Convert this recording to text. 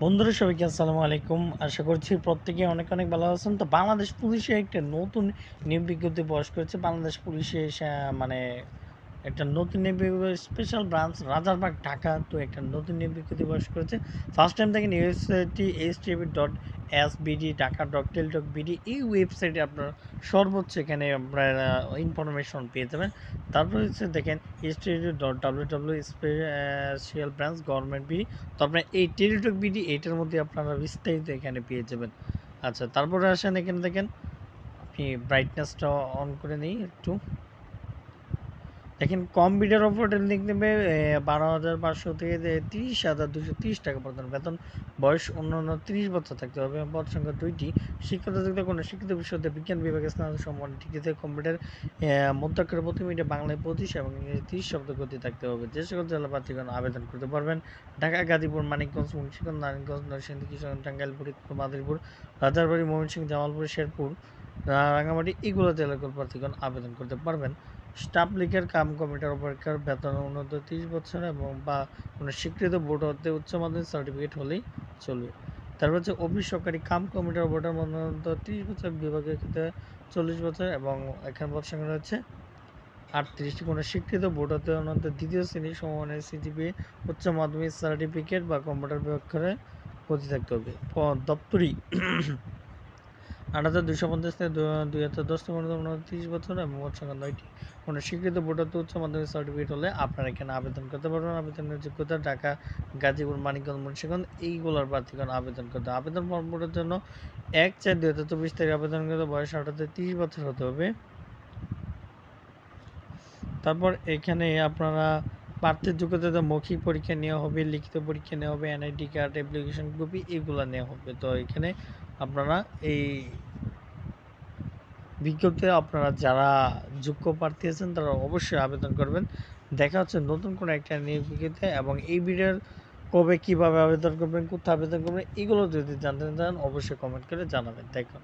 বন্ধুরা, সবাইকে আসসালামু আলাইকুম। আশা করছি প্রত্যেকে অনেক অনেক ভালো আছেন। তো বাংলাদেশ পুলিশে একটা নতুন নিয়োগ বিজ্ঞপ্তি প্রকাশ করেছে। বাংলাদেশ পুলিশে মানে একটা নতুন নিয়োগ স্পেশাল ব্রাঞ্চ রাজারবাগ, ঢাকা। তো একটা নতুন বিজ্ঞপ্তি প্রকাশ করেছে। ফার্স্ট টাইম দেখেন ওয়েবসাইটটি H TV dot S BD Dhaka dot tel dot BD এই ওয়েবসাইটে আপনার সর্বোচ্চ এখানে আপনারা ইনফরমেশন পেয়ে যাবেন। তারপর হচ্ছে দেখেন H TV dot W W special branch government BD তো আপনার এই টেলিটক বিডি এইটার মধ্যে আপনারা বিস্তারিত এখানে পেয়ে যাবেন। আচ্ছা তারপরে আসেন এখানে দেখেন, আপনি ব্রাইটনেসটা অন করে নিই একটু। দেখেন কম্পিউটার অপারেটর লিখ নেবে বারো হাজার পাঁচশো থেকে তিরিশ হাজার দুশো তিরিশ টাকা পর্যন্ত। বেতন, বয়স অন্যান্য তিরিশ বছর থাকতে হবে। পদ সংখ্যা দুইটি শিক্ষিত যুক্ত কোনো শিক্ষিত বিষয়তে বিজ্ঞান বিভাগে স্নাতক সম্মান ডিগ্রিতে কম্পিউটার মধ্যাক্ষর প্রতি মিনিটে বাংলায় পঁচিশ এবং ইংরেজি তিরিশ শব্দ গতি থাকতে হবে। যে সকল জেলা প্রার্থীগণ আবেদন করতে পারবেন, ঢাকা, গাজীপুর, মানিকগঞ্জ, মুন্সিগঞ্জ, নারায়ণগঞ্জ, নরসিংদী, কিশোরগঞ্জ, টাঙ্গাইল, ফরিদপুর, মাদারীপুর, রাজারবাড়ি, ময়মনসিংহ, জামালপুর, শেরপুর রাঙামাটি এগুলো জেলার প্রার্থীগণ আবেদন করতে পারবেন। স্টাফ লিগের কাম কমিটির অপেক্ষার বেতন উন্নত তিরিশ বছর এবং বা কোনো স্বীকৃত বোর্ড হতে উচ্চ মাধ্যমিক সার্টিফিকেট হলেই চলবে। তারপর হচ্ছে অফিস সরকারি কাম কমিটির বোর্ডের মধ্যে তিরিশ বছর বিভাগের ক্ষেত্রে চল্লিশ বছর এবং এখানে পদ সংখ্যা রয়েছে আটত্রিশটি। কোনো স্বীকৃত বোর্ড হতে অনন্ত দ্বিতীয় শ্রেণির সমমানের সিজিপি উচ্চ মাধ্যমিক সার্টিফিকেট বা কম্পিউটার বিভাগে প্রতি থাকতে হবে। দপ্তরি আট হাজার দুশো পঞ্চাশ থেকে দুই হাজার দশ থেকে উনত্রিশ বছর এবং মোট সংখ্যা নয়টি। কোনো স্বীকৃত হতে উচ্চ মাধ্যমিক সার্টিফিকেট হলে আপনারা এখানে আবেদন করতে পারবেন। আবেদনের যোগ্যতা ঢাকা, গাজীপুর, মানিকগঞ্জ এইগুলোর প্রার্থীগণ আবেদন করতে। আবেদন ফর্মগুলোর জন্য এক চার দুই হাজার চব্বিশ আবেদন করতে বয়স থেকে তিরিশ বছর হতে হবে। তারপর এখানে আপনারা প্রার্থীর যোগ্যতা মৌখিক পরীক্ষা নেওয়া হবে, লিখিত পরীক্ষা নেওয়া হবে, এনআইডি কার্ড, অ্যাপ্লিকেশন কপি এগুলো নেওয়া হবে। তো এখানে আপনারা এই বিজ্ঞপ্তিতে আপনারা যারা যোগ্য প্রার্থী আছেন, তারা অবশ্যই আবেদন করবেন। দেখা হচ্ছে নতুন কোনো একটা নিয়োগ বিজ্ঞপ্তিতে এবং এই ভিডিওর কবে কীভাবে আবেদন করবেন, কোথায় আবেদন করবেন, এগুলো যদি জানতে চান, অবশ্যই কমেন্ট করে জানাবেন। দেখুন।